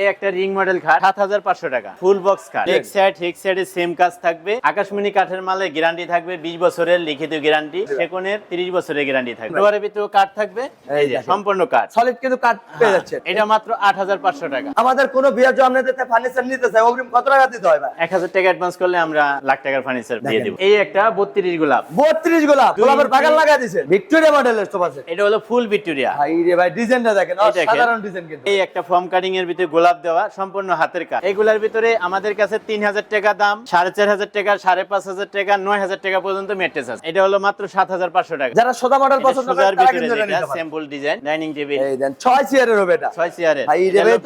এই একটা ring model খাট সাত হাজার পাঁচশো টাকা। ফুল বক্স খাট। হেক সাইডে সেম কাজ থাকবে। আকাশমণি কাঠের মালে গ্যারান্টি থাকবে বিশ বছরের লিখিত গ্যারান্টি সেকনের তিরিশ বছরের গ্যারান্টি থাকবে। ভিতরে কাঠ থাকবে। সম্পূর্ণ কাঠ। সলিড কিন্তু কাট পেয়ে যাচ্ছে এটা মাত্র আট হাজার পাঁচশো টাকা। আমাদের কোনো আপনাদের ফার্নিচার নিতে চাই অগ্রিম কত টাকা দিতে হয় এক হাজার টাকা অ্যাডভান্স করলে আমরা লাখ টাকার ফার্নিচার দিয়ে দেবো। এই একটা বত্রিশ গোলাপ। বত্রিশ গোলাপ। গোলাপের বাগান লাগা দিছে ভিক্টোরিয়া মডেলের সেট এটা হলো ফুল ভিক্টোরিয়া ভাই ডিজাইনটা দেখেন। এই দেখেন। সাধারণ ডিজাইন কিন্তু। এই একটা ফর্ম কাটিং এর ভিতরে গোলাপ দেওয়া সম্পূর্ণ হাতের কাজ। এগুলার ভিতরে আমাদের কাছে তিন হাজার টাকা দাম সাড়ে চার হাজার টাকা সাড়ে পাঁচ হাজার টাকা নয় হাজার টাকা পর্যন্ত মেট্রেস আছে। এটা হলো মাত্র সাত হাজার পাঁচশো টাকা। যারা সোজা মডেল পছন্দ। সিম্পল ডিজাইন ডাইনিং টেবিল ছয় চেয়ারের হবে এটা। ছয় চেয়ারের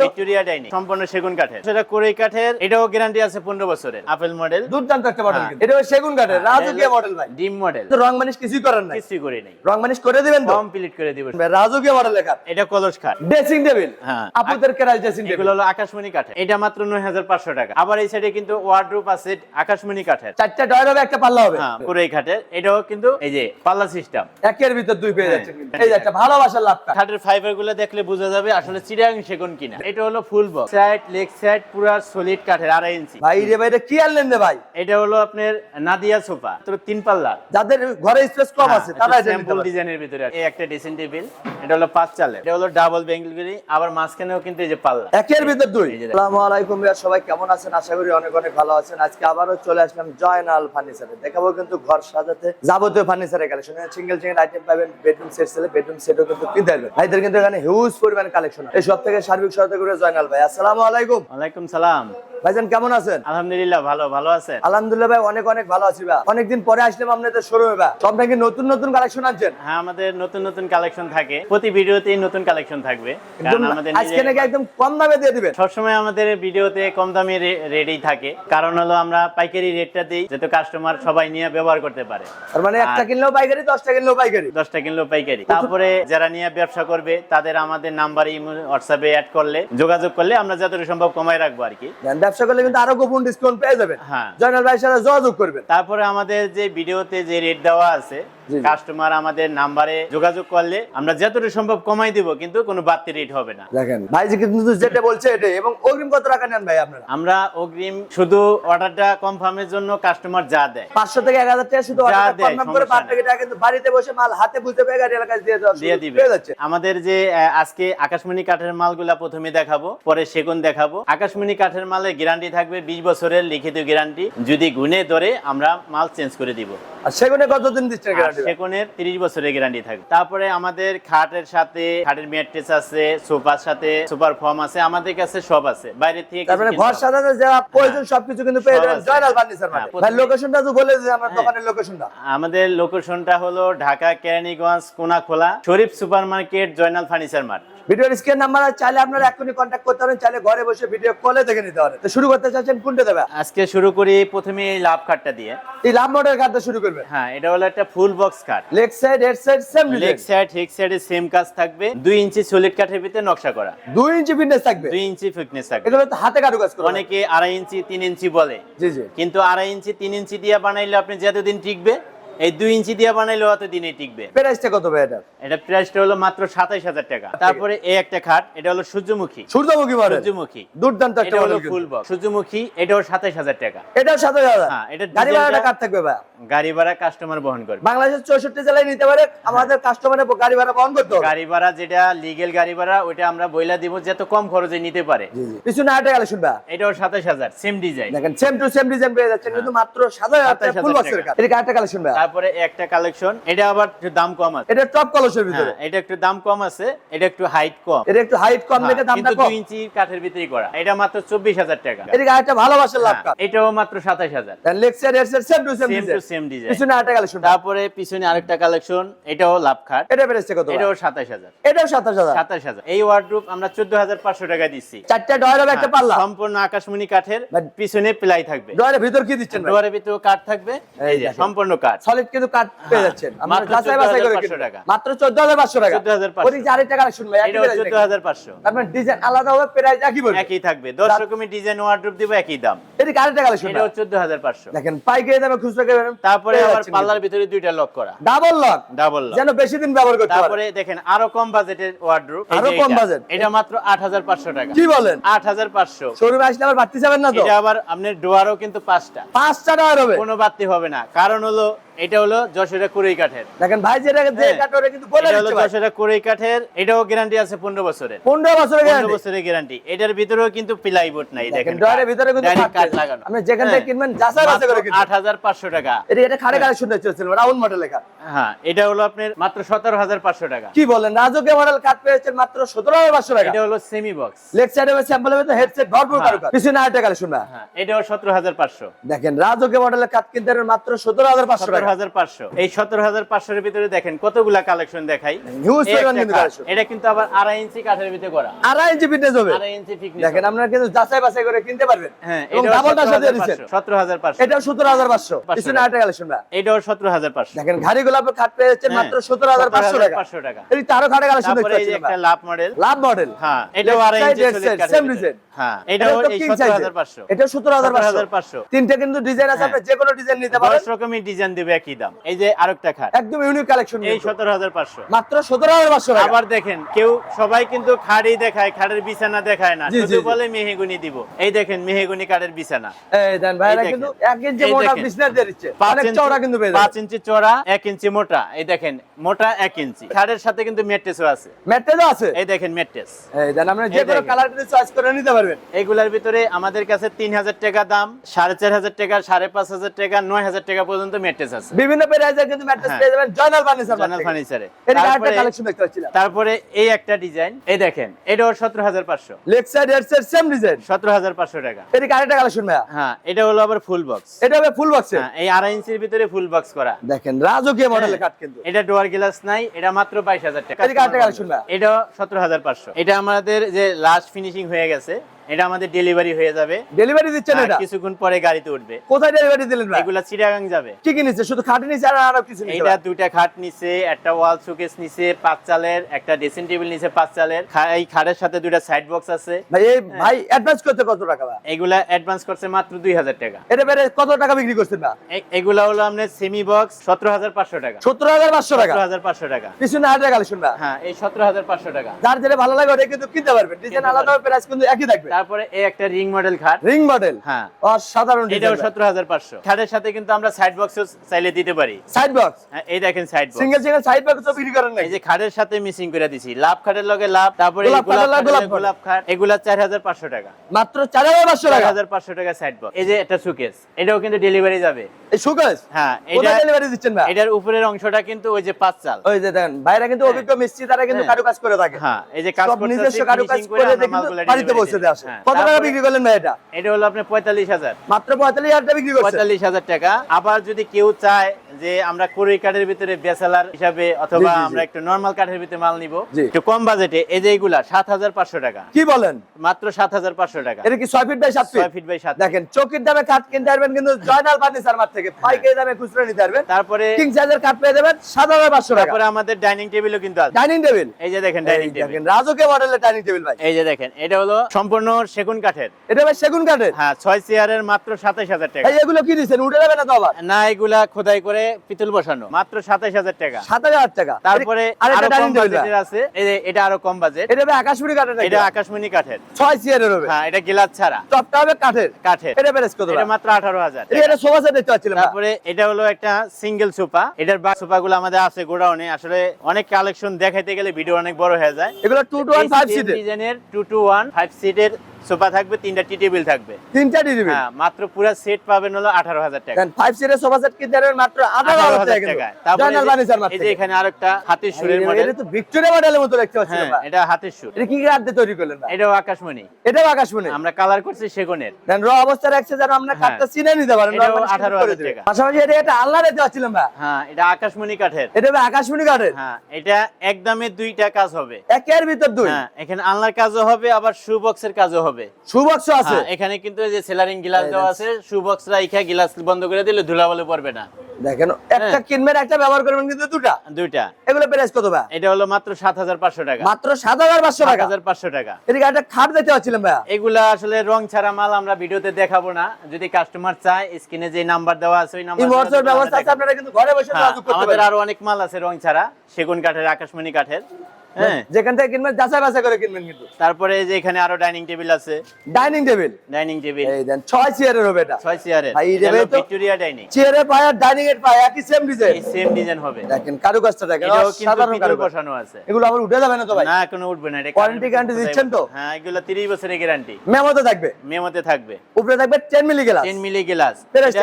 ভিক্টোরিয়া ডাইনিং সম্পূর্ণ সেগুন কাঠের। সেটা কোরেই কাঠের এটাও গ্যারান্টি আছে পনেরো বছরের। আপেল মডেল দুর্দান্ত একটা মডেল হ্যাঁ। এটা সেগুন কাঠের রাজকীয় মডেল ভাই। ডিম মডেল রং মানিশ কিছুই করার নাই। কিছুই করে নেই। রং মানিশ করে দিবেন তো? কমপ্লিট করে দিবেন রাজকীয় মডেল লেখা এটা কলস খাট ড্রেসিং টেবিল হ্যাঁ। আপুদের কেরাজ ড্রেসিং টেবিল এগুলো হলো আকাশমণি কাঠের। এটা মাত্র নয় হাজার পাঁচশো টাকা। আবার এই সাইডে কিন্তু ওয়ার্ডরোব আছে আকাশমণি কাঠের। চারটা ডয়ার হবে একটা পাল্লা হবে। হ্যাঁ পুরোই খাটের এটাও কিন্তু এই যে পাল্লা সিস্টেম একের ভিতর দুই পেয়ে হ্যাঁ। যাচ্ছে এই একটা ভালোবাসার লাভ খাটের ফাইবারগুলো দেখলে বোঝা যাবে আসলে চিরাং সেগুন কিনা। এটা হলো full box side leg side পুরো সলিড কাঠের আড়াই ইঞ্চি ভাই রে ভাই এটা কি আনলেন রে ভাই? এটা হলো আপনার নাদিয়া সোফা তো তিন পাল্লা। যাদের ঘরে স্পেস কম হ্যাঁ, আছে তারা এটা ডিজাইনের ভিতরে। এই একটা ড্রেসিং টেবিল এটা হলো পাঁচ চালের। এটা হলো ডাবল বেঙ্গলগিরি আবার মাঝখানেও কিন্তু এই যে পাল্লা। একের ভিতর দুই। আসসালামু আলাইকুম ভাইয়া সবাই কেমন আছেন? আশা করি অনেক অনেক ভালো আছেন। আজকে আবারও চলে আসলাম জয়নাল ফার্নিচারে। দেখাবো কিন্তু ঘর সাজাতে যাবতীয় ফার্নিচারের কালেকশন সিঙ্গেল সিঙ্গেল আইটেম পাবেন বেডরুম সেট সেলে বেডরুম সেটও কিন্তু কিনতে পারবেন। ভাইদের কিন্তু এখানে হিউজ পরিমাণ কালেকশন এই সব থেকে সার্বিক সহায়তা করে জয়নাল ভাই। আসসালামু আলাইকুম। ওয়ালাইকুম সালাম। ভাইজান কেমন আছেন? আলহামদুলিল্লাহ ভালো ভালো আছেন? আলহামদুলিল্লাহ ভাই অনেক অনেক ভালো আছি ভাই। অনেকদিন পরে আসলাম আপনাদের শোরুমে ভাই। সব নাকি নতুন নতুন কালেকশন আনছেন? হ্যাঁ আমাদের নতুন নতুন কালেকশন থাকে। প্রতি ভিডিওতেই নতুন কালেকশন থাকবে। কারণ আমাদের আজকে নাকি একদম কম দামে দিয়ে দিবেন? সবসময় আমাদের ভিডিওতে কম দামি রেটই থাকে। কারণ হলো আমরা পাইকারি রেটটা দিই যাতে কাস্টমার সবাই নিয়ে ব্যবহার করতে পারে। তার মানে একটা কিনলেও পাইকারি দশটা কিনলেও পাইকারি? দশটা কিনলেও পাইকারি। তারপরে যারা নিয়ে ব্যবসা করবে তাদের আমাদের নাম্বার নাম্বারে হোয়াটসঅ্যাপে অ্যাড করলে যোগাযোগ করলে আমরা যতটুকু সম্ভব কমাই রাখব আর কি। ব্যবসা করলে কিন্তু আরও গোপন ডিসকাউন্ট পেয়ে যাবেন। হ্যাঁ। জয়নাল ভাইয়ের সাথে যোগাযোগ করবেন। তারপরে আমাদের যে ভিডিওতে যে রেট দেওয়া আছে। কাস্টমার আমাদের নাম্বারে যোগাযোগ করলে আমরা যতটুকু সম্ভব কমাই দিব কিন্তু কোনো বাড়তি রেট হবে না। দেখেন ভাই কিন্তু যেটা বলছে এটাই। এবং অগ্রিম কত টাকা নেন ভাই আপনারা? আমরা অগ্রিম শুধু অর্ডারটা কনফার্মের জন্য কাস্টমার যা দেয়। পাঁচশো থেকে এক হাজার টাকা শুধু দেয়, কনফার্ম করে সমস্যা টাকা কিন্তু বাড়িতে বসে মাল হাতে বুঝতে পেয়ে গাড়ি এলাকায় দিয়ে দেওয়া দিয়ে দিবে। আমাদের যে আজকে আকাশমণি কাঠের মালগুলা প্রথমে দেখাবো পরে সেগুন দেখাবো। আকাশমণি কাঠের মালে গ্যারান্টি থাকবে বিশ বছরের লিখিত গ্যারান্টি যদি গুনে ধরে আমরা মাল চেঞ্জ করে দিব। আর সেগুনে কতদিন দিচ্ছেন আর গ্যারান্টি সেগুনের বছরের গ্যারান্টি থাকবে। তারপরে আমাদের খাটের সাথে খাটের ম্যাট্রেস আছে সোফার সাথে সুপার ফর্ম আছে আমাদের কাছে সব আছে। বাইরে থেকে তারপরে ঘর। সাজাতে যা প্রয়োজন সবকিছু কিন্তু পেয়ে যাবেন। জয়নাল ফার্নিচার মানে হ্যাঁ, ভাই লোকেশনটা তো বলে দিন আমার হ্যাঁ। দোকানের লোকেশনটা আমাদের লোকেশনটা হলো Dhaka Keraniganj Konakhola Sharif super market Joynal furniture mart ভিডিওর স্ক্রিন নাম্বার চাইলে আপনারা এখনই কন্ট্যাক্ট করতে পারেন চাইলে ঘরে বসে ভিডিও কলে দেখে নিতে পারেন। তো শুরু করতে চাচ্ছেন কোনটা দেবে আজকে শুরু করি প্রথমে এই লাভ কার্ডটা দিয়ে। এই লাভ মোটর কার্ডটা শুরু করবেন? হ্যাঁ এটা হলো একটা ফুল বক্স কাঠ leg side head side same leg side হেক সাইডে সেম কাজ থাকবে। দুই ইঞ্চি সলিড কাঠের ভিতরে নকশা করা। দুই ইঞ্চি ফিটনেস থাকবে? দুই ইঞ্চি ফিটনেস থাকবে। এগুলো তো হাতে কারু কাজ করে। অনেকে আড়াই ইঞ্চি তিন ইঞ্চি বলে। জি জি। কিন্তু আড়াই ইঞ্চি তিন ইঞ্চি দিয়ে বানাইলে আপনি যতদিন টিকবে এই দুই ইঞ্চি দিয়ে বানাইলে অত দিনে টিকবে। প্রাইসটা কত ভাই এটা? এটা প্রাইসটা হলো মাত্র সাতাইশ হাজার টাকা। তারপরে এই একটা খাট এটা হলো সূর্যমুখী। সূর্যমুখী মডেল সূর্যমুখী। দুর্দান্ত এটা হলো ফুল বক্স সূর্যমুখী এটাও সাতাইশ হাজার টাকা। এটাও সাথে যাবে হ্যাঁ, এটা গাড়ি ভাড়াটা কার থাকবে ভাই? গাড়ি ভাড়া কাস্টমার বহন করবে বাংলাদেশের চৌষট্টি জেলায় নিতে পারে আমাদের কাস্টমারের গাড়ি ভাড়া বহন করতে হবে। গাড়ি ভাড়া যেটা লিগেল গাড়ি ভাড়া ওইটা আমরা বইলা দিব যত কম খরচে নিতে পারে। পিছনে হাটে গেলে শুনবা এটাও সাতাইশ হাজার সেম ডিজাইন দেখেন সেম টু সেম ডিজাইন পেয়ে যাচ্ছেন কিন্তু মাত্র সাত হাজার টাকা 27,000 ফুল বক্সের টাকা। এটা আটটা কালেকশন ভাই। তারপরে একটা কালেকশন এটা আবার একটু দাম কম আছে। এটা টপ কলসের ভিতরে। হ্যাঁ, এটা একটু দাম কম আছে এটা একটু হাইট কম। এটা একটু হাইট কম দেখে হ্যাঁ, দামটা কিন্তু কম। দুই ইঞ্চি কাঠের ভিতরেই করা। এটা মাত্র চব্বিশ হাজার টাকা। এটা একটা ভালোবাসার লাভ হ্যাঁ, কাজ এটাও মাত্র সাতাইশ হাজার। Leg side head same to same design same design পিছনে হাটে কালেকশন তারপরে পিছনে আরেকটা কালেকশন এটাও লাভ খাট এটা প্রাইসটা কত এটাও সাতাইশ হাজার। এটাও সাতাশ হাজার। সাতাইশ হাজার। এই ওয়ার্ডরোব আমরা চোদ্দ হাজার পাঁচশো টাকা দিচ্ছি। চারটা ডয়ার হবে একটা পাল্লা। সম্পূর্ণ আকাশমণি কাঠের পিছনে প্লাই থাকবে। ডয়ারের ভিতর কি দিচ্ছেন ডয়ারের ভিতরে কাঠ থাকবে। এই যে সম্পূর্ণ কাঠ। কিন্তু কাট পেয়ে হ্যাঁ, যাচ্ছেন। আমরা মাত্র যাচাই বাছাই করে টাকা। মাত্র টাকা। 14,500 ওদিক যে আরেকটা কালেকশন ভাই একই এটাও price চোদ্দ হাজার পাঁচশো। তার মানে ডিজাইন আলাদা হবে প্রাইস একই থাকবে। দশ রকমের ডিজাইন দিব একই দাম। এটা আরেকটা কালেকশন দেখেন পাইকারি দামে খুচরা তারপরে আবার পাল্লার ভিতরে দুইটা লক করা। ডাবল লক ডাবল লক যেন বেশি দিন ব্যবহার করতে পারে তারপরে দেখেন আরও কম বাজেটের ওয়ার্ড্রোপ আরও কম বাজেট। এটা মাত্র আট হাজার পাঁচশো টাকা। কি বলেন? আট হাজার পাঁচশো। শোরুমে আসলে আবার বাড়তি যাবেন না তো? এটা আবার আপনার ডোয়ারও কিন্তু পাঁচটা। পাঁচটা টাকা হবে। কোনো বাড়তি হবে না। কারণ হলো এটা হলো যশোরের কুড়ি কাঠের। দেখেন ভাই যেটা যে হ্যাঁ। কিন্তু বলে দিচ্ছে ভাই। যশোরের কুড়ি কাঠের এটাও গ্যারান্টি আছে পনেরো বছরের। 15 বছরের বছরের গ্যারান্টি এটার ভিতরেও কিন্তু নাই দেখেন ডয়ারের ভিতরে কিন্তু কাঠ কাঠ লাগানো। আপনি যেখান থেকে কিনবেন যাচাই বাছাই করে কিনবেন। আট হাজার পাঁচশো টাকা। এটা এটা খাড়ে কালেকশন চলছিল রাউন্ড মডেল লেখা। হ্যাঁ এটা হলো আপনার মাত্র সতেরো হাজার পাঁচশো টাকা। কি বলেন রাজকীয় মডেল কাট পেয়েছেন মাত্র 17500 টাকা। এটা হলো সেমি বক্স লেগ সাইডে স্যাম্পল হবে তো হেডসেট ভরপুর হ্যাঁ। কারুকাজ। পিছনে আরেকটা কালেকশন না হ্যাঁ এটাও সতেরো হাজার পাঁচশো। দেখেন রাজকীয় মডেলের কাট কিনতে মাত্র 17500 টাকা। হাজার পাঁচশো এই সতেরো হাজার পাঁচশোর ভিতরে দেখেন কতগুলা কালেকশন দেখাই। এটা কিন্তু আবার আড়াই ইঞ্চি কাঠের ভিতরে করা আড়াই ইঞ্চি ফিটনেস হবে আড়াই ইঞ্চি ফিটনেস দেখেন আপনারা কিন্তু যাচাই বাছাই করে কিনতে পারবেন হ্যাঁ ডাবলটা সাথে সতেরো দিচ্ছেন সতেরো হাজার পাঁচশো এটাও 17500 পাঁচশো পিছনে। আরেকটা কালেকশন এটাও সতেরো হাজার পাঁচশো দেখেন ঘাড়ি গোলাপ কাট পেয়েছেন হ্যাঁ, মাত্র 17500 টাকা 17,500 টাকা। এই তারও খাড়ে কালেকশন দেখতে একটা লাভ মডেল লাভ মডেল হ্যাঁ এটাও আড়াই ইঞ্চি ভিতরে। design। হ্যাঁ এটাও এই সতেরো হাজার। পাঁচশো এটা 17500 17,500 তিনটা কিন্তু ডিজাইন আছে হ্যাঁ। আপনি যে কোনো ডিজাইন নিতে পারেন দশ রকমের ডিজাইন দেবে একই দাম। এই যে আরেকটা খাট। একদম ইউনিক কালেকশন এই সতেরো হাজার পাঁচশো। মাত্র 17500 টাকা। আবার দেখেন কেউ সবাই কিন্তু খাড়ি দেখায় খাড়ের বিছানা দেখায় না। শুধু বলে মেহেগুনি দিব। এই দেখেন মেহেগুনি কাঠের বিছানা। এই দেন ভাইরা কিন্তু 1 ইঞ্চি মোটা। বিজনেস দিয়ে দিচ্ছে। অনেক চওড়া কিন্তু ইঞ্চি ইঞ্চি মোটা। এই দেখেন মোটা ইঞ্চি। খাড়ের সাথে কিন্তু মেট্রেসও আছে। ম্যাট্রেসও আছে? এই দেখেন মেট্রেস এই দেন আপনি যে কোনো কালার কিন্তু চয়েস করে নিতে পারবেন। এগুলার ভিতরে আমাদের কাছে তিন হাজার টাকা দাম সাড়ে চার হাজার টাকা সাড়ে পাঁচ হাজার টাকা নয় হাজার টাকা পর্যন্ত মেট্রেস আছে। বিভিন্ন প্রাইসের কিন্তু ম্যাট্রেস হ্যাঁ। পেয়ে যাবেন জয়নাল ফার্নিচার জানাল ফার্নিচারে এটা আরেকটা তারপরে কালেকশন দেখতে পাচ্ছিলাম। তারপরে এই একটা ডিজাইন এই দেখেন এটাও সতেরো হাজার পাঁচশো। Side head side same design সতেরো হাজার পাঁচশো টাকা। এটা আরেকটা কালেকশন ভাইয়া। হ্যাঁ এটা হলো আবার ফুল বক্স এটা হবে ফুল বক্স হ্যাঁ এই আড়াই ইঞ্চির ভিতরে ফুল বক্স করা। দেখেন রাজকীয় মডেলের কাট কিন্তু। এটা ডোয়ার গ্লাস নাই এটা মাত্র বাইশ হাজার টাকা। আরেকটা কালেকশন এটা সতেরো হাজার পাঁচশো। এটা আমাদের যে লাস্ট ফিনিশিং হয়ে গেছে এটা আমাদের ডেলিভারি হয়ে যাবে। ডেলিভারি দিচ্ছেন এটা? কিছুক্ষণ পরে গাড়িতে উঠবে। কোথায় ডেলিভারি দিলেন ভাই? এগুলা চিটাগাং যাবে। কি কি নিচ্ছে শুধু খাটে নিচ্ছে আর আরও কিছু নিচ্ছে এটা? দুইটা খাট নিছে একটা ওয়াল শোকেস নিছে পাঁচ চালের একটা ড্রেসিং টেবিল নিছে পাঁচ চালের। এই খাটের সাথে দুইটা সাইড বক্স আছে। ভাই এই ভাই অ্যাডভান্স করতে কত টাকা ভাই? এগুলা অ্যাডভান্স করছে মাত্র দুই হাজার টাকা। এটা বেড়ে কত টাকা বিক্রি করছেন না এগুলা হলো আপনার সেমি বক্স সতেরো হাজার পাঁচশো টাকা। সত্তর হাজার পাঁচশো টাকা? সতেরো হাজার পাঁচশো টাকা। পিছনে আরেকটা কালেকশন না হ্যাঁ এই সতেরো হাজার পাঁচশো টাকা। যার যেটা ভালো লাগে ওটা কিন্তু কিনতে পারবেন। ডিজাইন আলাদা প্রাইস কিন্তু একই থাকবে। তারপরে এই একটা রিং মডেল খাট। Ring model? হ্যাঁ। অসাধারণ এটাও ডিজাইন সতেরো হাজার পাঁচশো। খাটের সাথে কিন্তু আমরা সাইড বক্স চাইলে দিতে পারি। সাইড বক্স হ্যাঁ, এই দেখেন side box single single side box তো বিক্রি করেন এই যে খাটের সাথে মিসিং করে দিছি। লাভ খাটের লগে লাভ তারপরে গোলাপ খাট এগুলা চার হাজার পাঁচশো টাকা। মাত্র চার হাজার পাঁচশো চার টাকা হাজার পাঁচশো টাকা সাইড বক্স এই যে একটা সুকেস এটাও কিন্তু ডেলিভারি যাবে। এই হ্যাঁ এটা ডেলিভারি দিচ্ছেন ভাই? এটার উপরের অংশটা কিন্তু ওই যে পাঁচ চাল। ওই যে দেখেন বাইরে কিন্তু হ্যাঁ। অভিজ্ঞ মিস্ত্রি তারা কিন্তু হ্যাঁ। কারুকাজ করে থাকে। হ্যাঁ এই যে কাজ সব করতেছে নিজস্ব কারুকাজ করে দিয়ে বাড়িতে পৌঁছে কত টাকা বিক্রি করলেন ভাই এটা? এটা হলো আপনি পঁয়তাল্লিশ হাজার। মাত্র পঁয়তাল্লিশ হাজার টাকা বিক্রি পঁয়তাল্লিশ হাজার টাকা। আবার যদি কেউ চায় যে আমরা কুড়ি কাঠের ভিতরে বেসালার হিসাবে অথবা। আমরা একটু নর্মাল কাঠের ভিতরে মাল নিব। একটু কম বাজেটে এই যে এইগুলা সাত হাজার পাঁচশো টাকা। কি বলেন? মাত্র সাত হাজার পাঁচশো টাকা। এটা কি ছয় ফিট বাই সাত ছয় ফিট বাই সাত দেখেন চৌকির দামে কাঠ কিনতে পারবেন কিন্তু জয়নাল ফার্নিচার মার্ট থেকে পাইকারি দামে খুচরা নিতে পারবেন। তারপরে কিং সাইজের কাঠ পেয়ে যাবেন সাত হাজার পাঁচশো টাকা। তারপরে আমাদের ডাইনিং টেবিলও কিন্তু আছে। ডাইনিং টেবিল এই যে দেখেন ডাইনিং টেবিল দেখেন রাজকীয় মডেলের ডাইনিং টেবিল ভাই। এই যে দেখেন এটা হলো সম্পূর্ণ সেগুন কাঠের। এটা ভাই সেগুন কাঠের? হ্যাঁ ছয় চেয়ারের মাত্র সাতাইশ হাজার টাকা। এগুলো কি দিচ্ছেন? উঠে যাবে না তো আবার? না এগুলা খোদাই করে পিতল বসানো। মাত্র সাতাইশ হাজার টাকা। সাত হাজার টাকা। তারপরে আছে। এটা আরও কম বাজেট। এটা আকাশমণি কাঠের এটা আকাশমণি কাঠের। ছয় চেয়ারের হবে। হ্যাঁ এটা গিলাস ছাড়া। টপটা হবে কাঠের। কাঠের। এটা প্রাইস কত এটা মাত্র আঠারো হাজার এটা এটা সোফা সেট দেখতে পাচ্ছিলাম তারপরে এটা হলো একটা সিঙ্গেল সোফা। এটার সোফা গুলো আমাদের আছে গোডাউনে। আসলে অনেক কালেকশন দেখাইতে গেলে ভিডিও অনেক বড় হয়ে যায়। এগুলো টু টু ওয়ান ফাইভ সিটের ডিজাইনের টু টু ওয়ান ফাইভ সিটের সোফা থাকবে তিনটা টি টেবিল থাকবে। তিনটা ডিবি হ্যাঁ মাত্র পুরো সেট পাবেন হলো আঠারো হাজার টাকা। দেন ফাইভ সিটের সোফা সেট কিনতে পারবেন মাত্র আঠারো আঠারো হাজার হাজার টাকা টাকা তারপরে জয়নাল ফার্নিচার মার্ট এই যে এখানে আরেকটা হাতির সুরের মডেল এটা তো ভিক্টোরিয়া মডেলের মতো দেখতে পাচ্ছিলাম হ্যাঁ এটা হাতের সুর। এটা কি কাঠ দিয়ে তৈরি করলেন ভাই? এটাও আকাশমণি। এটাও আকাশমণি? আমরা কালার করছি সেগুনের। দেন র অবস্থায় রাখছে যেন আমরা হ্যাঁ। কাঠটা চিনে নিতে পারেন 18,000 করে দিবে। টাকা। পাশাপাশি এটা একটা আল্লাহ দেখতে পাচ্ছিলাম ভাই। হ্যাঁ এটা আকাশমণি কাঠের। এটা ভাই আকাশমণি কাঠের। হ্যাঁ এটা একদমে দুইটা কাজ হবে। একের ভিতর দুই। হ্যাঁ এখানে আলনার কাজও হবে আবার শু বক্সের কাজও হবে। হবে। আছে? হ্যাঁ, এখানে কিন্তু এই যে সেলারিং গ্লাস দেওয়া আছে রাইখা গ্লাস বন্ধ করে দিলে ধুলাবালি পড়বে না। দেখেন একটা হ্যাঁ। কিনবেন একটা ব্যবহার করবেন কিন্তু দুটা। দুইটা। এগুলো প্রাইস কত ভাই এটা হলো মাত্র সাত হাজার পাঁচশো টাকা। মাত্র সাত হাজার পাঁচশো সাত টাকা হাজার পাঁচশো টাকা। এদিকে একটা খাট পাচ্ছিলাম ভাইয়া। এগুলা আসলে রং ছাড়া মাল আমরা ভিডিওতে দেখাবো না। যদি কাস্টমার চায় স্ক্রিনে যে নাম্বার দেওয়া আছে ওই এই নাম্বার হোয়াটসঅ্যাপ ব্যবস্থা আছে আপনারা কিন্তু ঘরে বসে যোগাযোগ করতে আমাদের আরও অনেক মাল আছে রং ছাড়া সেগুন কাঠের আকাশমণি কাঠের। হ্যাঁ। যেখান থেকে কিনবেন যাচাই বাছাই করে কিনবেন কিন্তু। তারপরে যে এখানে আরও ডাইনিং টেবিল আছে। Dining table? Dining table. এই দেন চেয়ারের হবে এটা। চেয়ারের। ভাই, তো? Victoria dining. চেয়ারে পায় আর ডাইনিং এর পায় একই সেম ডিজাইন এই সেম ডিজাইন হবে। দেখেন কারুকাজটা দেখেন সাধারণ কারুকাজ। বসানো আছে। এগুলো আবার উঠে যাবে না তো ভাই? না কোনো উঠবে না এটা Warranty guarantee দিচ্ছেন তো? হ্যাঁ এগুলো 30 বছরের গ্যারান্টি মেমোতে থাকবে? মেমোতে থাকবে। উপরে থাকবে 10 মিলি গ্লাস 10 মিলি গ্লাস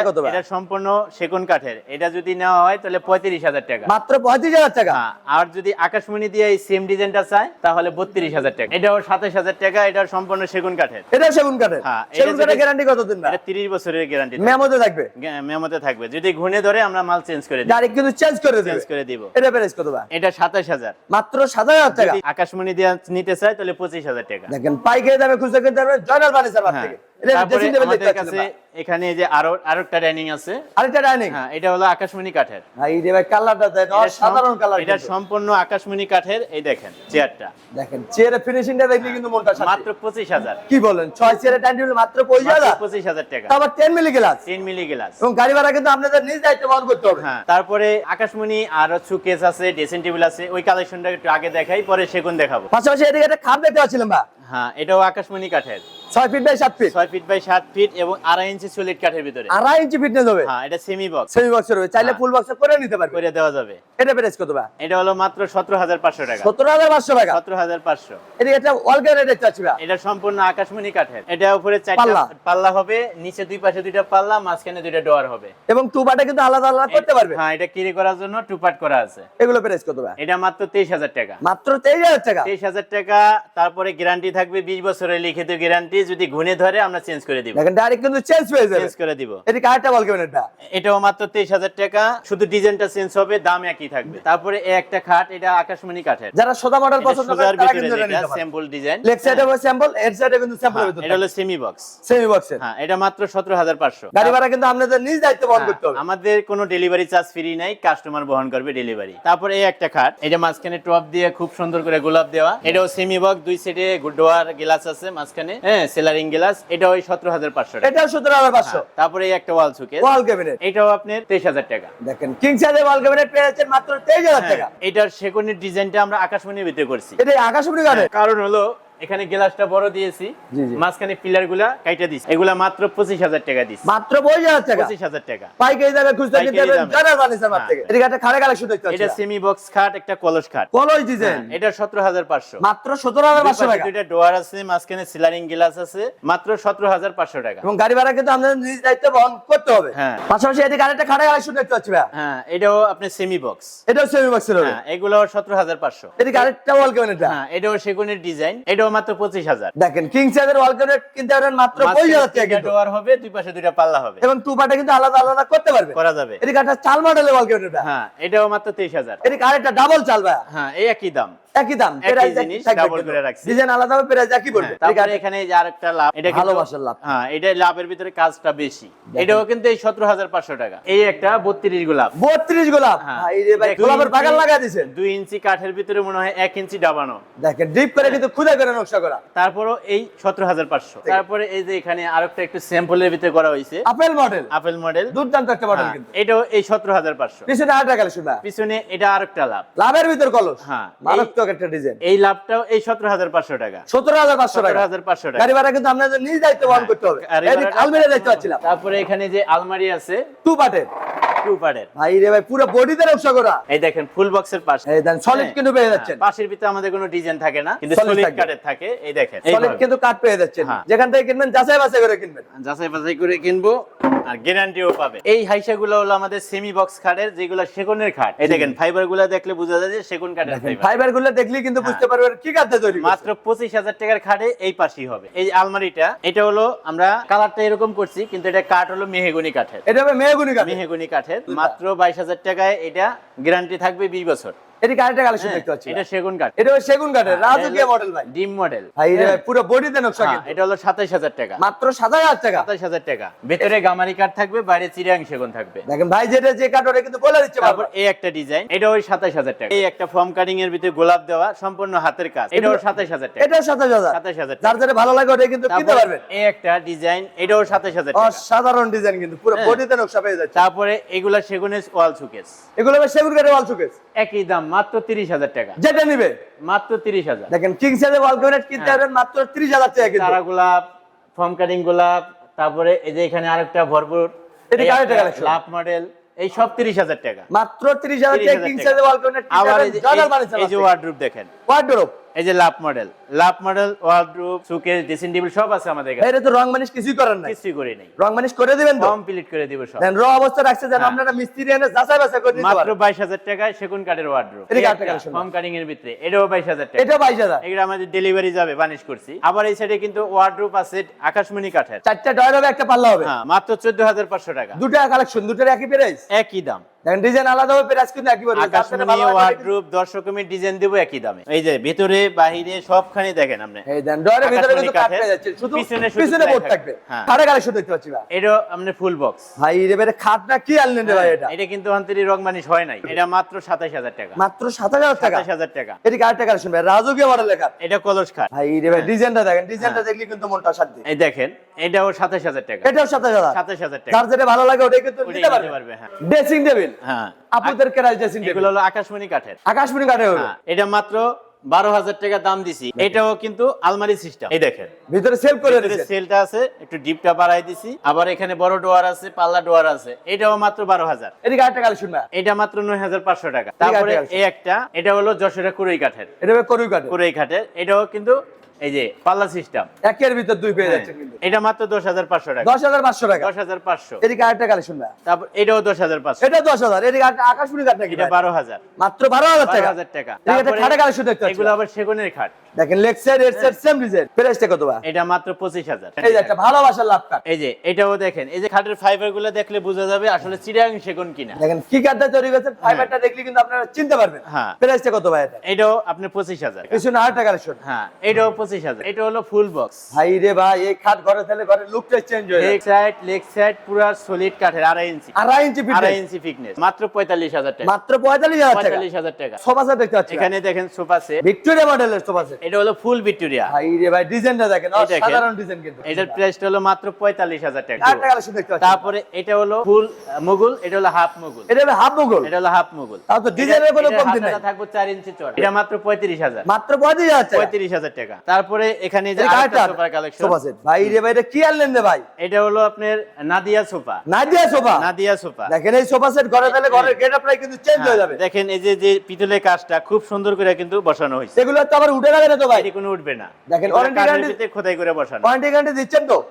কত ভাই? এটা সম্পূর্ণ সেগুন কাঠের। এটা যদি নেওয়া হয় তাহলে 35000 টাকা। মাত্র 35000 টাকা। হ্যাঁ আর যদি আকাশমণি দিয়ে এই সেম ডিজাইনটা চায় তাহলে 32000 টাকা। এটাও 27000 টাকা এটা সম্পূর্ণ সেগুন কাঠের। এটা সেগুন কাঠের। হ্যাঁ, সেগুন কাঠের গ্যারান্টি কত দিন এটা 30 বছরের গ্যারান্টি মেমোতে থাকবে? মেমোতে থাকবে। যদি ঘুনে ধরে আমরা মাল চেঞ্জ করে দিই ডাইরেক্ট কিন্তু চেঞ্জ করে চেঞ্জ করে দিব। এটা প্রাইস কত এটা 27000 মাত্র 7000 টাকা? যদি আকাশমণি দিয়ে নিতে চাই তাহলে 25000 টাকা। দেখেন পাইকারি দামে খুচরা কিনতে পারবেন জয়নাল থেকে এটা তারপরে ড্রেসিং টেবিল দেখতে আমাদের পাচ্ছেন কাছে এখানে যে আরও আরেকটা ডাইনিং আছে। আরেকটা ডাইনিং? হ্যাঁ এটা হলো আকাশমণি কাঠের। ভাই রে ভাই কালারটা দেন এটা কালার এটা সম্পূর্ণ আকাশমণি কাঠের এই দেখেন চেয়ারটা। দেখেন চেয়ারের ফিনিশিংটা দেখলে কিন্তু মনটা মাত্র পঁচিশ হাজার। কি বলেন ছয় চেয়ারের ডাইনিং টেবিল মাত্র 25000 পঁচিশ হাজার টাকা। আবার 10 মিলি গ্লাস তিন মিলি গ্লাস এবং গাড়ি ভাড়া কিন্তু আপনাদের নিজ দায়িত্ব বহন করতে হবে। হ্যাঁ তারপরে আকাশমণি আর সুকেস আছে ড্রেসিং টেবিল আছে ওই কালেকশনটা একটু আগে দেখাই পরে সেগুন দেখাবো। পাশাপাশি এদিকে একটা খাট দেখতে পাচ্ছিলাম হ্যাঁ এটাও আকাশমণি কাঠের। ছয় ফিট বাই সাত ফিট ছয় ফিট বাই সাত ফিট এবং আড়াই ইঞ্চি সলিড কাঠের ভিতরে। আড়াই ইঞ্চি ফিটনেস হবে? হ্যাঁ এটা সেমি বক্স সেমি বক্সের হবে। চাইলে হ্যাঁ। ফুল বক্স করে নিতে পারবে। করে দেওয়া যাবে। এটা প্রাইস কত ভাই এটা হলো মাত্র সতেরো হাজার পাঁচশো টাকা। সতেরো হাজার পাঁচশো টাকা? সতেরো হাজার পাঁচশো। এদিকে একটা অল গ্যারেন্টি দেখতে ভাই এটা সম্পূর্ণ আকাশমণি কাঠের। এটা উপরে চারটা পাল্লা। হবে নিচে দুই পাশে দুইটা পাল্লা মাঝখানে দুইটা ডোয়ার হবে। এবং টু পার্টে কিন্তু আলাদা আলাদা করতে পারবে? হ্যাঁ এটা কিরি করার জন্য টু পার্ট করা আছে। এগুলো প্রাইস কত ভাই এটা মাত্র তেইশ হাজার টাকা। মাত্র তেইশ হাজার টাকা? তেইশ হাজার টাকা তারপরে গ্যারান্টি থাকবে বিশ বছরের লিখিত গ্যারান্টি যদি ঘুনে ধরে আমরা চেঞ্জ করে দিব। দেখেন ডাইরেক্ট কিন্তু চেঞ্জ হয়ে যাবে। চেঞ্জ করে দিব। এদিকে আরেকটা বল কেমন এটা এটাও মাত্র তেইশ হাজার টাকা। শুধু ডিজাইনটা চেঞ্জ হবে দাম একই থাকবে। তারপরে এই একটা খাট এটা আকাশমণি কাঠের। যারা সোজা মডেল পছন্দ করে তারা কিন্তু এটা স্যাম্পল ডিজাইন লেগ সাইডে হবে স্যাম্পল এর সাইডে কিন্তু স্যাম্পলের ভিতর এটা হলো সেমি বক্স সেমি বক্সের হ্যাঁ এটা মাত্র সতেরো হাজার পাঁচশো। গাড়ি ভাড়া কিন্তু আপনাদের নিজ দায়িত্ব বহন হ্যাঁ, করতে হবে। আমাদের কোনো ডেলিভারি চার্জ ফ্রি নাই কাস্টমার বহন করবে ডেলিভারি তারপরে এই একটা খাট এটা মাঝখানে টপ দিয়ে খুব সুন্দর করে গোলাপ দেওয়া। এটাও সেমি বক্স দুই সাইডে ডোয়ার গ্লাস আছে মাঝখানে। হ্যাঁ সেলারিং গ্লাস এটা ওই সতেরো হাজার পাঁচশো এটাও সতেরো হাজার পাঁচশো। হ্যাঁ, তারপরে এই একটা ওয়াল সুকেস ওয়াল ক্যাবিনেট এটাও আপনার তেইশ হাজার টাকা। দেখেন কিং সাইজের ওয়াল ক্যাবিনেট পেয়ে যাচ্ছেন মাত্র তেইশ হাজার হ্যাঁ, টাকা। এটার সেকন্ডের ডিজাইনটা আমরা আকাশমণির ভিতরে করছি। এটা আকাশমণি গাড়ি কারণ হলো এখানে গ্লাসটা বড় দিয়েছি। মাঝখানে পিলারগুলা কাইটা দিচ্ছি এগুলা মাত্র পঁচিশ হাজার টাকা দিচ্ছি মাত্র পঁচিশ হাজার টাকা? পঁচিশ হাজার টাকা। পাইকারি দামে কিনতে হ্যাঁ। থেকে। একটা খাড়ে কালেকশন দেখতে এটা সেমি বক্স খাট একটা কলস খাট। কলস ডিজাইন এটা সতেরো হাজার পাঁচশো। মাত্র সতেরো হাজার পাঁচশো টাকা। দুইটা ডোয়ার আছে মাঝখানে সিলারিং গ্লাস আছে মাত্র সতেরো হাজার পাঁচশো টাকা। এবং গাড়ি ভাড়া কিন্তু নিজ দায়িত্ব বহন করতে হবে। হ্যাঁ। পাশাপাশি এদিকে আরেকটা খাড়ে কালেকশন দেখতে পাচ্ছি হ্যাঁ এটাও আপনার সেমি বক্স এটাও সেমি হ্যাঁ এগুলো সতেরো হাজার পাঁচশো। এদিকে আরেকটা ওয়াল ক্যাবিনেট হ্যাঁ এটাও সেগুনের ডিজাইন এটাও মাত্র পঁচিশ হাজার। দেখেন কিং সাইজের ওয়াল ক্যাবিনেট কিনতে পারবেন মাত্র পঁচিশ হাজার টাকা কিন্তু। হবে দুই পাশে দুইটা পাল্লা হবে। এবং টুপাটা কিন্তু আলাদা আলাদা করতে পারবে। করা যাবে। এদিকে একটা চাল মডেলের ওয়াল ক্যাবিনেট হ্যাঁ এটাও মাত্র তেইশ হাজার। এদিকে আরেকটা ডাবল চাল ভাই। হ্যাঁ এই একই দাম। একই দাম একই জিনিস, double করে রাখছি। ডিজাইন আলাদা হবে প্রাইস একই পড়বে। হ্যাঁ, তারপরে এখানে এই যে আরেকটা লাভ এটা ভালোবাসার লাভ। হ্যাঁ এটা লাভের ভিতরে কাজটা বেশি। এটাও কিন্তু এই সতেরো হাজার পাঁচশো টাকা। এই একটা বত্রিশ গোলাপ। বত্রিশ গোলাপ? হ্যাঁ। ভাই গোলাপের বাগান লাগা ইঞ্চি কাঠের ভিতরে মনে হয় ইঞ্চি ডাবানো। দেখেন ডিপ করে কিন্তু খুদা করে নকশা করা। তারপরও এই সতেরো হাজার পাঁচশো। তারপরে এই যে এখানে আরেকটা একটু স্যাম্পলের ভিতরে করা হয়েছে। আপেল মডেল আপেল মডেল দুর্দান্ত একটা মডেল কিন্তু। এটাও এই সতেরো হাজার পাঁচশো। পিছনে আরেকটা কালেকশন পিছনে এটা আরেকটা লাভ। লাভের ভিতর কলস। হ্যাঁ, মারাত্মক একটা ডিজাইন এই লাভটাও এই সতেরো হাজার পাঁচশো টাকা। সতেরো হাজার পাঁচশো টাকা। হাজার পাঁচশো টাকা। গাড়ি ভাড়া কিন্তু আপনাদের নিজ দায়িত্ব বহন করতে হবে। আলমারি দায়িত্ব পাচ্ছিলাম। তারপরে এখানে যে আলমারি আছে টু পার্টের টু ভাই রে ভাই পুরো বডিতে নকশা করা। এই দেখেন ফুল বক্সের পাশে। এই দেন সলিড কিন্তু পেয়ে যাচ্ছেন। পাশের ভিতরে আমাদের কোনো ডিজাইন থাকে না কিন্তু সলিড থাকবে। কাঠের থাকে এই দেখেন। সলিড কিন্তু কাট পেয়ে যাচ্ছেন। যেখান থেকে কিনবেন যাচাই বাছাই করে কিনবেন। যাচাই বাছাই করে কিনবো আর গ্যারান্টিও পাবে। এই হাইসা হলো আমাদের সেমি বক্স খাটের যেগুলো সেগুনের খাট এই দেখেন ফাইবারগুলো দেখলে বোঝা যায় যে সেগুন কাঠের ফাইবার দেখলেই কিন্তু হ্যাঁ। বুঝতে পারবেন কি কাঠে তৈরি মাত্র পঁচিশ হাজার টাকার খাটে এই পাশেই হবে। এই আলমারিটা এটা হলো আমরা কালারটা এরকম করছি কিন্তু এটা কাঠ হলো মেহেগুনি কাঠের। এটা হবে মেহগুনি কাঠ মেহেগুনি কাঠের। মাত্র বাইশ হাজার টাকায় এটা গ্যারান্টি থাকবে বিশ বছর। এটি কালেকশন হ্যাঁ, দেখতে পাচ্ছি এটা সেগুন কাঠ। এটা সেগুন কাঠের রাজকীয় মডেল ভাই। ডিম মডেল ভাই পুরো বডিতে নকশা হ্যাঁ, এটা হলো টাকা। মাত্র টাকা। টাকা। ভেতরে গামারি কাঠ থাকবে বাইরে চিরাং সেগুন থাকবে। দেখেন ভাই যেটা যে কাঠ ওটা কিন্তু বলে দিচ্ছে তারপর এই একটা ডিজাইন এটা ওই হাজার টাকা। এই একটা ফর্ম কাটিং এর ভিতরে গোলাপ দেওয়া সম্পূর্ণ হাতের কাজ। টাকা। এটাও সাতাশ হাজার। হাজার যার টাকা। ভালো লাগে ওটা কিন্তু কিনতে পারবেন। এই একটা ডিজাইন এটাও সাতাইশ হাজার টাকা। অসাধারণ ডিজাইন কিন্তু পুরো হ্যাঁ। বডিতে নকশা পেয়ে যাচ্ছে। তারপরে এগুলা সেগুনের ওয়াল সুকেস এগুলো সেগুন কাঠের ওয়াল শোকেস একই দাম মাত্র তিরিশ হাজার টাকা। যেটা নিবে? মাত্র তিরিশ হাজার। দেখেন কিং সাইজের ওয়াল ক্যাবিনেট কিনতে। পারবেন মাত্র 30000 টাকা কিন্তু। তারা গোলাপ ফর্ম কাটিং গোলাপ তারপরে এই যে এখানে আরেকটা ভরপুর এটা লাভ মডেল এই সব তিরিশ হাজার টাকা। মাত্র 30000 টাকা 30,000 কিং। সাইজের ওয়াল ক্যাবিনেট আবার এই যে- জয়নাল এই যে ওয়ার্ডরোব দেখেন। ওয়ার্ডরোব এই যে love model love model wardrobe showcase dressing table সব আছে আমাদের কাছে। এটা তো রং মানিশ কিছুই করার নাই। কিছুই করি নাই। রং মানিশ করে দিবেন তো? কমপ্লিট করে দিব সব। দেন র অবস্থা রাখছে যেন হ্যাঁ। আপনারা মিস্ত্রি এনে যাচাই বাছাই করে মাত্র পারেন। বাইশ হাজার টাকায় সেগুন কাঠের ওয়ার্ডরোব এটা কাঠের collection না? ফর্ম কাটিং এর ভিতরে। এটাও বাইশ হাজার টাকা। এটা 22000 এগুলো আমাদের ডেলিভারি যাবে বানিশ করছি। আবার এই সাইডে কিন্তু ওয়ার্ডরোব আছে আকাশমণি কাঠের। চারটা ডয়ার হবে একটা পাল্লা হবে। হ্যাঁ মাত্র চোদ্দ হাজার পাঁচশো টাকা। দুটো কালেকশন দুটোর একই প্রাইস একই দাম। দেখেন ডিজাইন আলাদা হবে প্রাইস কিন্তু একই পড়বে। আকাশমণি ওয়ার্ডরোব দর্শক আমি ডিজাইন দেবো একই দামে। এই যে ভিতরে বাহিরে সবখানে দেখেন আপনি। এই দেন ডয়ারের ভিতরে কিন্তু কাট পেয়ে যাচ্ছে শুধু পিছনে পিছনে বোর্ড থাকবে। হ্যাঁ। খাটে কালেকশন দেখতে পাচ্ছি ভাই। এটাও আপনার ফুল বক্স ভাই রে বেরে খাটটা কি আনলেন ভাই এটা? এটা কিন্তু অন্তরি রং মানিশ হয় নাই। এটা মাত্র সাতাশ হাজার টাকা। মাত্র 7000 টাকা? সাতাশ হাজার টাকা। এটি কারেক্ট কালেকশন ভাই রাজকীয় মডেল লেখা এটা কলস খাট। ভাই রে ভাই ডিজাইনটা দেখেন ডিজাইনটা হ্যাঁ। দেখলে কিন্তু মনটা শান্তি। এই দেখেন এটাও সাতাশ হাজার টাকা। এটাও 7000 সাতাশ হাজার টাকা। যার যেটা ভালো লাগে ওটাই কিন্তু নিতে পারবে। হ্যাঁ। ড্রেসিং টেবিল হ্যাঁ। আপুদের কেরাই এগুলো হলো আকাশমণি কাঠের। আকাশমণি কাঠে হবে। হ্যাঁ, এটা মাত্র বারো হাজার টাকা দাম দিছি। এটাও কিন্তু আলমারি সিস্টেম এই দেখেন ভিতরে সেভ করে সেলটা আছে একটু ডিপটা বাড়াই দিছি। আবার এখানে বড় ডোয়ার আছে পাল্লা ডোয়ার আছে। এটাও মাত্র বারো হাজার। এটি কারেক্ট কালেকশন ভাই এটা মাত্র নয় হাজার পাঁচশো টাকা। তারপরে এই একটা এটা হলো যশোরের কুড়াই কাঠের। এটা করুই কাঠে কাঠের। এটাও কিন্তু এই যে পাল্লা সিস্টেম। একের ভিতর দুই পেয়ে যাচ্ছে কিন্তু। এটা মাত্র দশ হাজার পাঁচশো টাকা। দশ হাজার পাঁচশো টাকা। দশ হাজার পাঁচশো। এটি কারেক্ট কালেকশন ভাই তারপর এটাও দশ হাজার পাঁচশো। এটা দশ হাজার। এটি আকাশমণি কাঠ নাকি এটা ভাই? বারো হাজার। মাত্র বারো হাজার বারো টাকা হাজার টাকা। ঠিক আছে, তারপরে খাটে কালেকশন দেখতে এগুলো আবার সেগুনের খাট। দেখেন সাইড এর সেম ডিজাইন প্রাইসটা কত ভাই? এটা মাত্র পঁচিশ হাজার। এই যে একটা ভালোবাসার লাভ কাঠ। এই যে এটাও দেখেন। এই যে খাটের ফাইবারগুলো দেখলে বোঝা যাবে আসলে চিরাং সেগুন কিনা। দেখেন কি কাঠটা তৈরি করছেন? ফাইবারটা দেখলে কিন্তু আপনারা চিনতে পারবেন। হ্যাঁ। প্রাইসটা কত ভাই এটা? এটাও আপনি পঁচিশ হাজার। পিছনে আরেকটা কালেকশন হ্যাঁ এটাও পঁচিশ হাজার। এটা হলো ফুল বক্স ভাই রে ভাই এই খাট ঘরে তাহলে ঘরের লুকটা চেঞ্জ হয়ে লেগ সাইড লেগ সাইড পুরা সলিড কাঠের আড়াই ইঞ্চি আড়াই ইঞ্চি আড়াই ইঞ্চি ফিটনেস মাত্র পঁয়তাল্লিশ হাজার টাকা। মাত্র পঁয়তাল্লিশ হাজার পঁয়তাল্লিশ হাজার টাকা। সোফা সেট দেখতে পাচ্ছি এখানে দেখেন সোফা সেট ভিক্টোরিয়া মডেলের সোফা সেট এটা হলো ফুল ভিক্টোরিয়া ভাই রে ভাই ডিজাইনটা দেখেন। সাধারণ ডিজাইন কিন্তু। এটার প্রাইসটা হলো মাত্র পঁয়তাল্লিশ হাজার টাকা। তারপরে এটা হলো ফুল মুগুল এটা হলো হাফ মুগুল এটা হবে হাফ মুগল এটা হলো হাফ মুগুল তাও তো ডিজাইনের কোনো কমতি নাই। থাকবে চার ইঞ্চি চড় এটা মাত্র পঁয়ত্রিশ হাজার। মাত্র পঁয়ত্রিশ হাজার টাকা। পঁয়ত্রিশ হাজার টাকা। তারপরে এখানে যে আরেকটা সোফার কালেকশন সোফা সেট। ভাই রে ভাই এটা কি আনলেন রে ভাই? এটা হলো আপনার Nadia sofa. Nadia sofa? Nadia sofa. দেখেন এই সোফা সেট ঘরে তাহলে ঘরের গেট আপলাই কিন্তু চেঞ্জ হয়ে যাবে। দেখেন এই যে যে পিতলের কাজটা খুব সুন্দর করে কিন্তু বসানো হয়েছে। এগুলো তো আবার উঠে গেলে না তো ভাই। এটি কোনো উঠবে না। দেখেন, guarantee- ভিতরে খোদাই করে বসানো। ওয়ারেন্টি গ্যারান্টি দিচ্ছেন তো?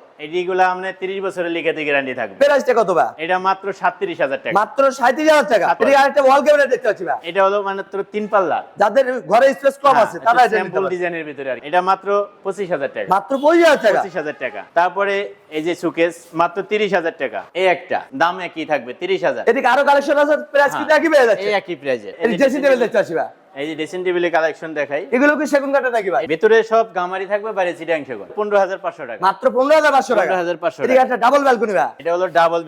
আপনার তিরিশ বছরের লিখিত গ্যারান্টি থাকবে। প্রাইসটা কত ভাই? এটা মাত্র সাতত্রিশ হাজার টাকা। মাত্র সাঁত্রিশ হাজার টাকা। সাতত্রিশ। এটা আরেকটা ওয়াল ক্যাবিনেট দেখতে পাচ্ছি ভাই। এটা হলো মাত্র তিন পাল্লা। যাদের ঘরে স্পেস কম আছে তারা এটা ডিজাইনের ভিতরে আর এটা মাত্র পঁচিশ হাজার টাকা। মাত্র পঁচিশ হাজার টাকা? পঁচিশ হাজার টাকা। তারপরে এই যে সুকেস মাত্র তিরিশ হাজার টাকা। এই একটা দাম একই থাকবে তিরিশ হাজার। এদিকে আরও কালেকশন আছে প্রাইস কি কিন্তু একই পেয়ে যাচ্ছে? একই প্রাইসে এই টেবিল দেখতে ভাই এই যে ড্রেসিং টেবিলের কালেকশন দেখাই। এগুলো কি সেগুন কাঠে নাকি ভাই? ভেতরে সব গামারি থাকবে বাইরে চিটাং সেগুন। পনেরো হাজার পাঁচশো টাকা। মাত্র পনেরো হাজার পাঁচশো টাকা? 15,500 এদিকে একটা ডাবল ব্যালকনি ভাই এটা হলো ডাবল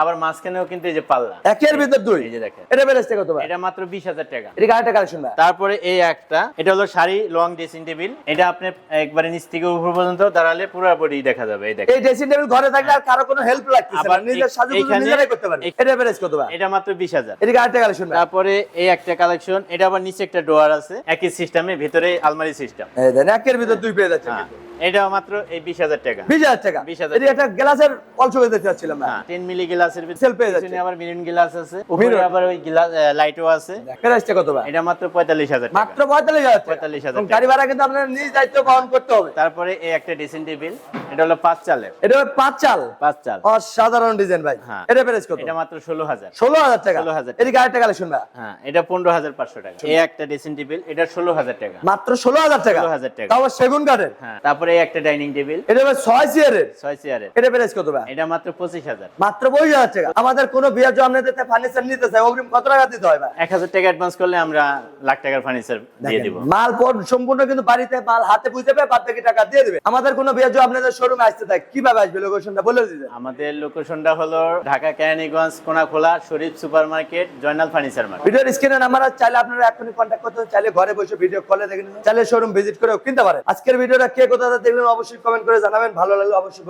আবার মাঝখানেও কিন্তু এই যে পাল্লা। একের ভিতর দুই? এই যে দেখেন। এটা কত ভাই? এটা মাত্র বিশ হাজার টাকা। এদিকে আরেকটা কালেকশন ভাই। তারপরে এই একটা এটা হলো শাড়ি লং ড্রেসিং টেবিল এটা আপনি একবারে নিচ থেকে উপর পর্যন্ত দাঁড়ালে পুরো বডি দেখা যাবে এই দেখেন। এই ড্রেসিং টেবিল ঘরে থাকলে আর কারও কোনো হেল্প লাগতেছে না। নিজের সাজু নিজেরাই করতে পারে এটা কত ভাই? এটা মাত্র বিশ হাজার। এদিকে আরেকটা কালেকশন তারপরে এই একটা কালেকশন এটা আবার নিচে একটা ডোয়ার আছে একই সিস্টেমে ভিতরে আলমারি সিস্টেম একের ভিতর দুই পেয়ে যাচ্ছে হ্যাঁ। এটাও মাত্র এই বিশ হাজার টাকা। বিশ হাজার টাকা। 20,000 এদিকে একটা গ্লাসের অল্প করে দেখতে পাচ্ছিলাম না। হ্যাঁ মিলি গ্লাসের Sell পেয়ে যাচ্ছে। আবার মিরন গ্লাস আছে। উপরে আবার ওই গ্লাস লাইটও আছে। প্রাইসটা কত ভাই? এটা মাত্র পঁয়তাল্লিশ হাজার টাকা। মাত্র পঁয়তাল্লিশ হাজার টাকা। 45,000 গাড়ি ভাড়া কিন্তু আপনার নিজ দায়িত্ব বহন করতে হবে। তারপরে এই একটা ড্রেসিং টেবিল এটা হলো পাঁচ চালের। এটা হলো পাঁচ চাল। পাঁচ চাল। অসাধারণ ডিজাইন ভাই। হ্যাঁ। এটা প্রাইস কত? এটা মাত্র ষোলো হাজার। ষোলো হাজার টাকা। 16,000 এদিকে আরেকটা কালেকশন ভাই। হ্যাঁ এটা পনেরো হাজার পাঁচশো টাকা। এই একটা ড্রেসিং টেবিল এটা ষোলো হাজার টাকা। মাত্র ষোলো হাজার টাকা। 16,000 টাকা। তাও সেগুন কাঠের। হ্যাঁ তারপরে একটা ডাইনিং টেবিল। এটা ভাই ছয় চেয়ারের। ছয় চেয়ারের। এটা প্রাইস কত ভাই? এটা মাত্র পঁচিশ হাজার। মাত্র পঁচিশ হাজার টাকা। আমাদের কোনো বিয়ের জন্য আপনাদের ফার্নিচার নিতে চাই অগ্রিম কত টাকা দিতে হয় ভাই? এক হাজার টাকা অ্যাডভান্স করলে আমরা লাখ টাকার ফার্নিচার দিয়ে দিব। মাল পর সম্পূর্ণ কিন্তু বাড়িতে মাল হাতে বুঝতে পারে বাদ বাকি টাকা দিয়ে দেবে। আমাদের কোনো বিয়ের জন্য আপনাদের শোরুমে আসতে থাকে কীভাবে আসবে লোকেশনটা বলে দিতে? আমাদের লোকেশনটা হলো Dhaka Keraniganj Konakhola Sharif super market Joynal furniture market ভিডিওর স্ক্রিনে নাম্বার চাইলে আপনারা এখনই কন্ট্যাক্ট করতে চাইলে ঘরে বসে ভিডিও কলে দেখে চাইলে শোরুম ভিজিট করেও কিনতে পারেন। আজকের ভিডিওটা কে কোথাতে দেখবেন অবশ্যই কমেন্ট করে জানাবেন। ভালো লাগলে অবশ্যই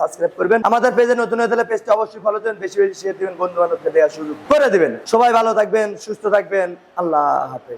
সাবস্ক্রাইব করবেন। আমাদের পেজে নতুন হয়ে তাহলে পেজটা অবশ্যই ফলো দেবেন বেশি বেশি শেয়ার দেবেন বন্ধু বান্ধবকে দেওয়া শুরু করে দেবেন। সবাই ভালো থাকবেন, সুস্থ থাকবেন। আল্লাহ হাফেজ।